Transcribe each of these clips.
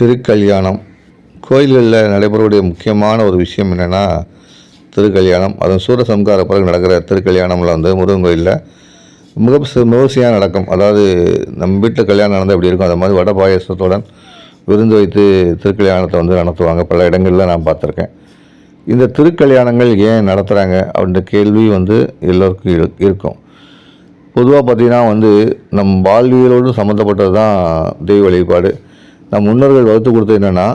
திருக்கல்யாணம். கோயில்களில் நடைபெறக்கூடிய முக்கியமான ஒரு விஷயம் என்னென்னா திருக்கல்யாணம். அதுவும் சூரசம்கார பிறகு நடக்கிற திருக்கல்யாணமில் வந்து முருகன் கோயிலில் மிக மிகசியாக நடக்கும். அதாவது நம்ம வீட்டில் கல்யாணம் நடந்தால் எப்படி இருக்கும்? அது மாதிரி வட பாயசத்துடன் விருந்து வைத்து திருக்கல்யாணத்தை வந்து நடத்துவாங்க. பல இடங்களில் நான் பார்த்துருக்கேன். இந்த திருக்கல்யாணங்கள் ஏன் நடத்துகிறாங்க அப்படின்ற கேள்வி வந்து எல்லோருக்கும் இரு- இருக்கும். பொதுவாக பார்த்திங்கன்னா வந்து நம் வாழ்வியலோடு சம்மந்தப்பட்டது தான் தெய்வ வழிபாடு. நம் முன்னோர்கள் வகுத்து கொடுத்தது என்னென்னா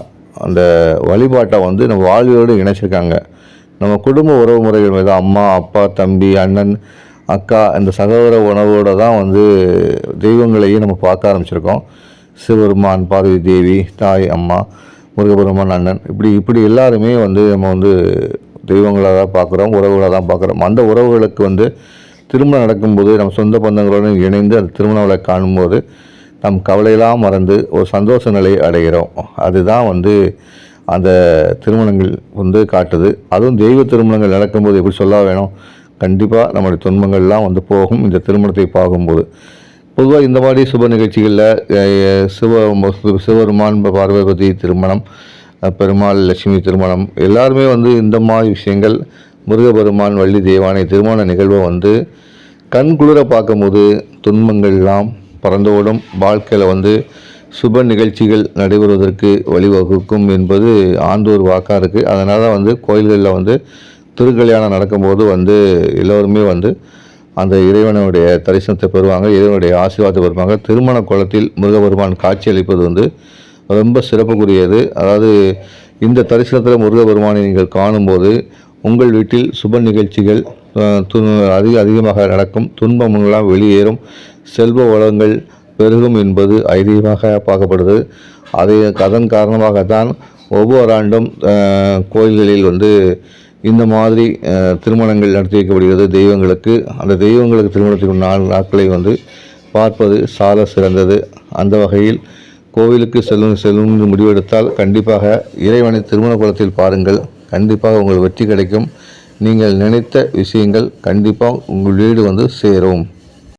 அந்த வழிபாட்டை வந்து நம்ம வாழ்வியோடு இணைச்சிருக்காங்க. நம்ம குடும்ப உறவு முறைகள் மீது அம்மா அப்பா தம்பி அண்ணன் அக்கா இந்த சகோதர உணவோடு தான் வந்து தெய்வங்களையும் நம்ம பார்க்க ஆரம்பிச்சிருக்கோம். சிவபெருமான் பார்வதி தேவி தாய் அம்மா முருகபெருமான் அண்ணன் இப்படி இப்படி எல்லாருமே வந்து நம்ம வந்து தெய்வங்களாக தான் பார்க்குறோம் உறவுகளாக தான் பார்க்குறோம். அந்த உறவுகளுக்கு வந்து திருமணம் நடக்கும்போது நம்ம சொந்த பந்தங்களோடு இணைந்து அந்த திருமண விழா காணும்போது நம் கவலையெல்லாம் மறந்து ஒரு சந்தோஷ நிலை அடைகிறோம். அதுதான் வந்து அந்த திருமணங்கள் வந்து காட்டுது. அதுவும் தெய்வ திருமணங்கள் நடக்கும்போது எப்படி சொல்ல வேணும்? கண்டிப்பாக நம்முடைய துன்பங்கள்லாம் வந்து போகும். இந்த திருமணத்தை பார்க்கும்போது. பொதுவாக இந்த மாதிரி சுப நிகழ்ச்சிகளில் சிவ சிவபெருமான் பார்வதி திருமணம் பெருமாள் லட்சுமி திருமணம் எல்லாருமே வந்து இந்த மாதிரி விஷயங்கள் முருகபெருமான் வள்ளி தேவானை திருமண நிகழ்வை வந்து கண் குளிர பார்க்கும்போது துன்பங்கள்லாம் பறந்தோடும் வாழ்க்கையில் வந்து சுப நிகழ்ச்சிகள் நடைபெறுவதற்கு வழிவகுக்கும் என்பது ஆண்டோர் வாக்காக இருக்குது அதனால் தான் வந்து கோயில்களில் வந்து திருக்கல்யாணம் நடக்கும்போது வந்து எல்லோருமே வந்து அந்த இறைவனுடைய தரிசனத்தை பெறுவாங்க இறைவனுடைய ஆசீர்வாதத்தை பெறுவாங்க. திருமண குளத்தில் முருகபெருமான் காட்சி அளிப்பது வந்து ரொம்ப சிறப்புக்குரியது. அதாவது இந்த தரிசனத்தில் முருகபெருமானை நீங்கள் காணும்போது உங்கள் வீட்டில் சுப நிகழ்ச்சிகள் து- அதிக அதிகமாக நடக்கும். துன்பமெல்லாம் வெளியேறும். செல்வ வளங்கள் பெருகும் என்பது ஐதீகமாக பார்க்கப்படுது. அதை அதன் காரணமாகத்தான் ஒவ்வொரு ஆண்டும் கோயில்களில் வந்து இந்த மாதிரி திருமணங்கள் நடத்தி வைக்கப்படுகிறது. தெய்வங்களுக்கு அந்த தெய்வங்களுக்கு திருமணத்துக்கு நாலு நாட்களை வந்து பார்ப்பது சால சிறந்தது. அந்த வகையில் கோவிலுக்கு செல்லும் செல்லும் என்று முடிவெடுத்தால் கண்டிப்பாக இறைவனை திருமண குலத்தில் பாருங்கள். கண்டிப்பாக உங்கள் வெற்றி கிடைக்கும். நீங்கள் நினைத்த விஷயங்கள் கண்டிப்பாக உங்கள் வீடு வந்து சேரும்.